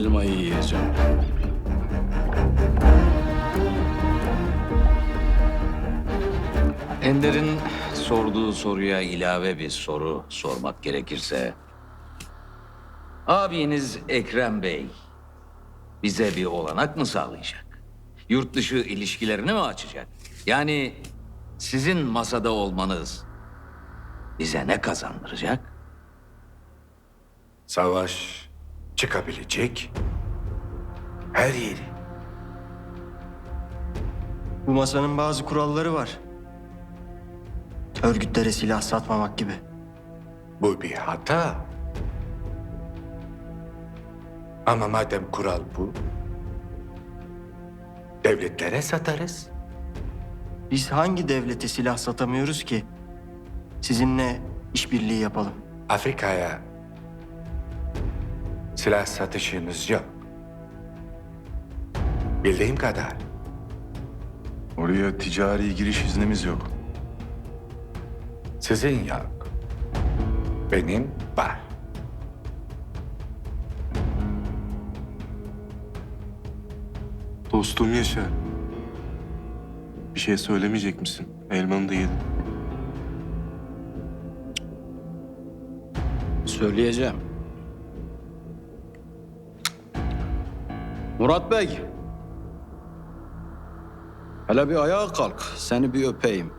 elmayı yiyeceğim. Ender'in sorduğu soruya ilave bir soru sormak gerekirse... Abiniz Ekrem Bey bize bir olanak mı sağlayacak? Yurt dışı ilişkilerini mi açacak? Yani sizin masada olmanız bize ne kazandıracak? Savaş çıkabilecek her yeri. Bu masanın bazı kuralları var. Örgütlere silah satmamak gibi. Bu bir hata. Ama madem kural bu, devletlere satarız. Biz hangi devlete silah satamıyoruz ki? Sizinle işbirliği yapalım. Afrika'ya silah satışımız yok. Bildiğim kadar. Oraya ticari giriş iznimiz yok. Sizin yok. Benim var. Dostum yaşa. Bir şey söylemeyecek misin? Elmanı da yedim. Söyleyeceğim. Murat Bey. Hele bir ayağa kalk. Seni bir öpeyim.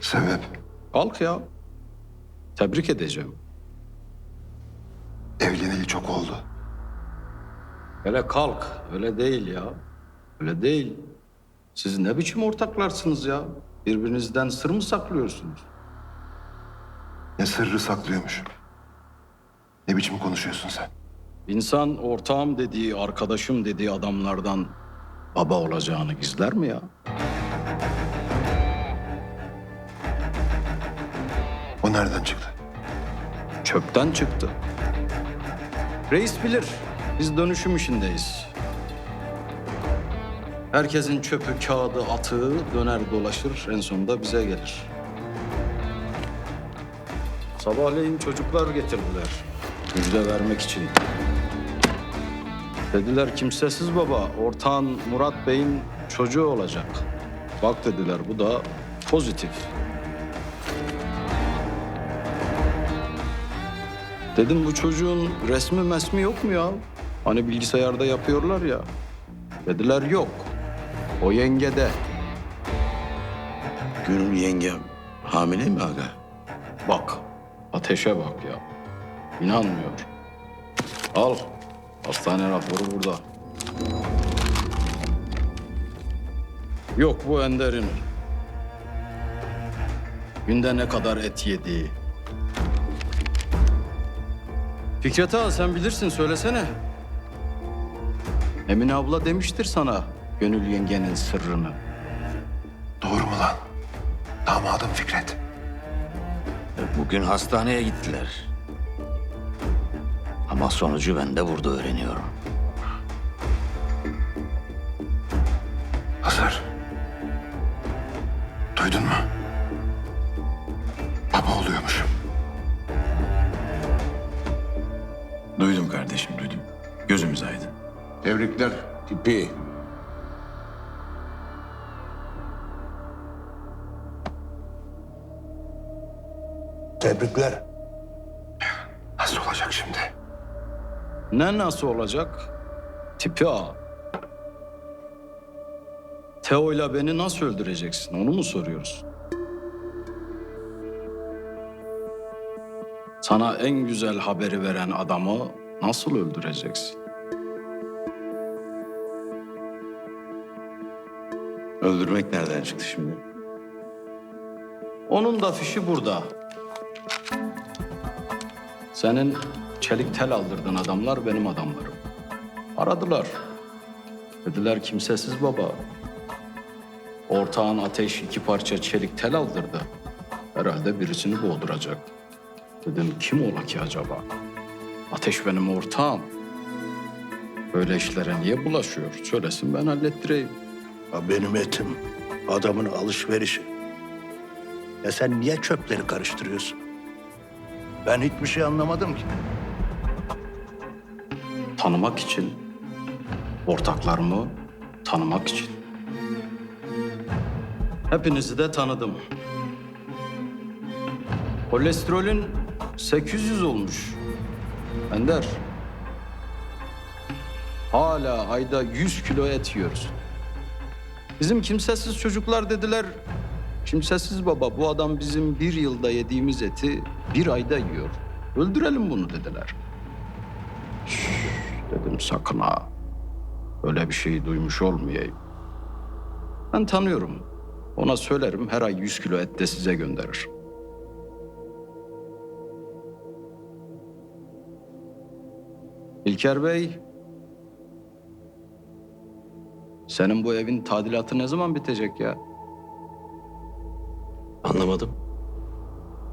Sebep? Kalk ya. Tebrik edeceğim. Evleneli çok oldu. Hele kalk. Öyle değil ya. Öyle değil. Siz ne biçim ortaklarsınız ya? Birbirinizden sır mı saklıyorsunuz? Ne sırrı saklıyormuş. Ne biçim konuşuyorsun sen? İnsan ortağım dediği, arkadaşım dediği adamlardan baba olacağını gizler mi ya? O nereden çıktı? Çöpten çıktı. Reis bilir. Biz dönüşüm işindeyiz. Herkesin çöpü, kağıdı, atığı döner dolaşır. En sonunda bize gelir. Sabahleyin çocuklar getirdiler. Müjde vermek için. Dediler kimsesiz baba, ortağın Murat Bey'in çocuğu olacak. Bak dediler bu da pozitif. Dedim bu çocuğun resmi mesmi yok mu ya? Hani bilgisayarda yapıyorlar ya. Dediler yok. O yengede. Gönül yengem hamile mi aga? Bak. Ateşe bak ya. İnanmıyor. Al. Hastane raporu burada. Yok bu Ender'in. Günde ne kadar et yediği. Fikret ağa sen bilirsin söylesene. Emine abla demiştir sana Gönül yengenin sırrını. Doğru mu lan? Damadım Fikret. Bugün hastaneye gittiler. Ama sonucu ben de burada öğreniyorum. Hazır. Duydun mu? Baba oluyormuşum. Duydum kardeşim duydum. Gözümüz aydın. Tebrikler tipi. Tebrikler. Ne nasıl olacak? Tipi ağa. Teo'yla beni nasıl öldüreceksin? Onu mu soruyorsun? Sana en güzel haberi veren adamı nasıl öldüreceksin? Öldürmek nereden çıktı şimdi? Onun da fişi burada. Senin çelik tel aldırdığın adamlar benim adamlarım. Aradılar. Dediler kimsesiz baba. Ortağın ateş iki parça çelik tel aldırdı. Herhalde birisini boğduracak. Dedim kim ola ki acaba? Ateş benim ortağım. Böyle işlere niye bulaşıyor? Söylesin ben hallettireyim. Ya benim etim adamın alışverişi. Ya sen niye çöpleri karıştırıyorsun? Ben hiçbir şey anlamadım ki. Tanımak için, ortaklarımı tanımak için. Hepinizi de tanıdım. Kolesterolün 800 olmuş. Ender. Hala ayda 100 kilo et yiyoruz. Bizim kimsesiz çocuklar dediler. Kimsesiz baba bu adam bizim bir yılda yediğimiz eti bir ayda yiyor. Öldürelim bunu dediler. Dedim sakın ha. Öyle bir şey duymuş olmayayım. Ben tanıyorum. Ona söylerim her ay 100 kilo et de size gönderir. İlker Bey, senin bu evin tadilatı ne zaman bitecek ya? Anlamadım.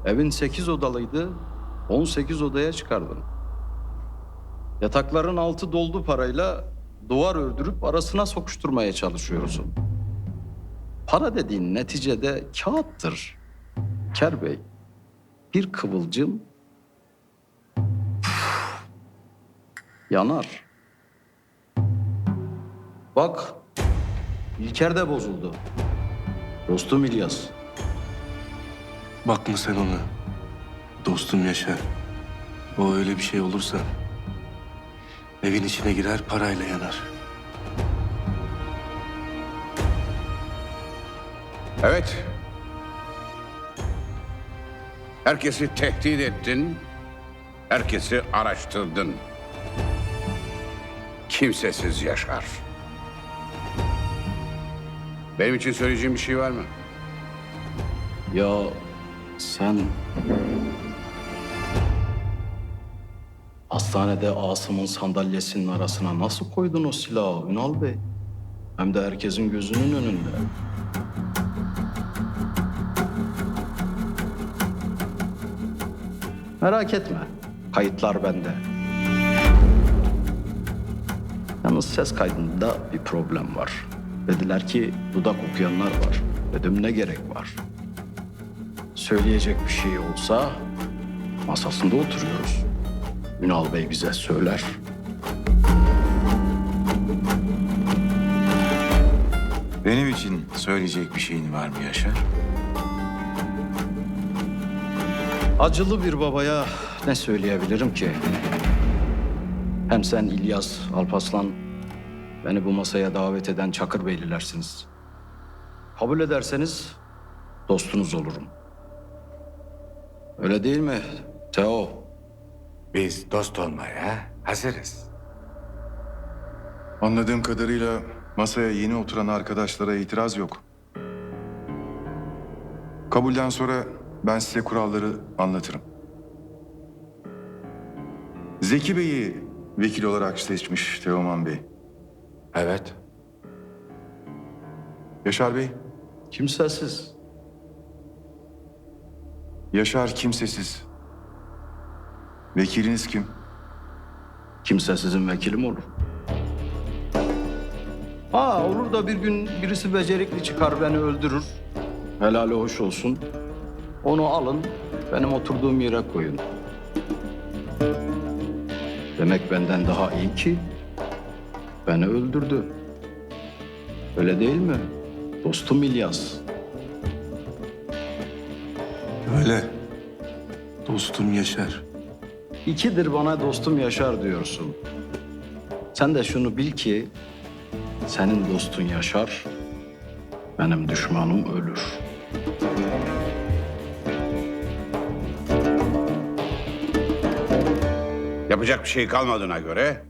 Evin sekiz odalıydı, 18 odaya çıkardın. Yatakların altı doldu parayla duvar ördürüp arasına sokuşturmaya çalışıyorsun. Para dediğin neticede kağıttır. Ker Bey, bir kıvılcım yanar. Bak, İlker de bozuldu. Dostum İlyas. Bakma sen ona. Dostum Yaşar. O öyle bir şey olursa evin içine girer parayla yanar. Evet. Herkesi tehdit ettin. Herkesi araştırdın. Kimsesiz yaşar. Benim için söyleyeceğim bir şey var mı? Ya sen... Hastanede Asım'ın sandalyesinin arasına nasıl koydun o silahı Ünal Bey? Hem de herkesin gözünün önünde. Merak etme. Kayıtlar bende. Yalnız ses kaydında bir problem var. Dediler ki dudak okuyanlar var. Dedim ne gerek var? Söyleyecek bir şey olsa masasında oturuyoruz. Ünal Bey bize söyler. Benim için söyleyecek bir şeyin var mı Yaşar? Acılı bir babaya ne söyleyebilirim ki? Hem sen İlyas, Alpaslan, beni bu masaya davet eden Çakır Beylilersiniz. Kabul ederseniz dostunuz olurum. Öyle değil mi Teo? Biz dost olmaya hazırız. Anladığım kadarıyla masaya yeni oturan arkadaşlara itiraz yok. Kabulden sonra ben size kuralları anlatırım. Zeki Bey'i vekil olarak seçmiş Teoman Bey. Evet. Yaşar Bey, Kimsesiz. Yaşar kimsesiz. Vekiliniz kim? Kimsesizin vekilim olur. Ha olur da bir gün birisi becerikli çıkar beni öldürür. Helali hoş olsun. Onu alın benim oturduğum yere koyun. Demek benden daha iyi ki beni öldürdü. Öyle değil mi? Dostum İlyas. Öyle. Dostum Yaşar. İkidir bana dostum Yaşar diyorsun. Sen de şunu bil ki senin dostun Yaşar, benim düşmanım ölür. Yapacak bir şey kalmadığına göre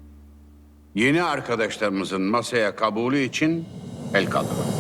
yeni arkadaşlarımızın masaya kabulü için el kaldırın.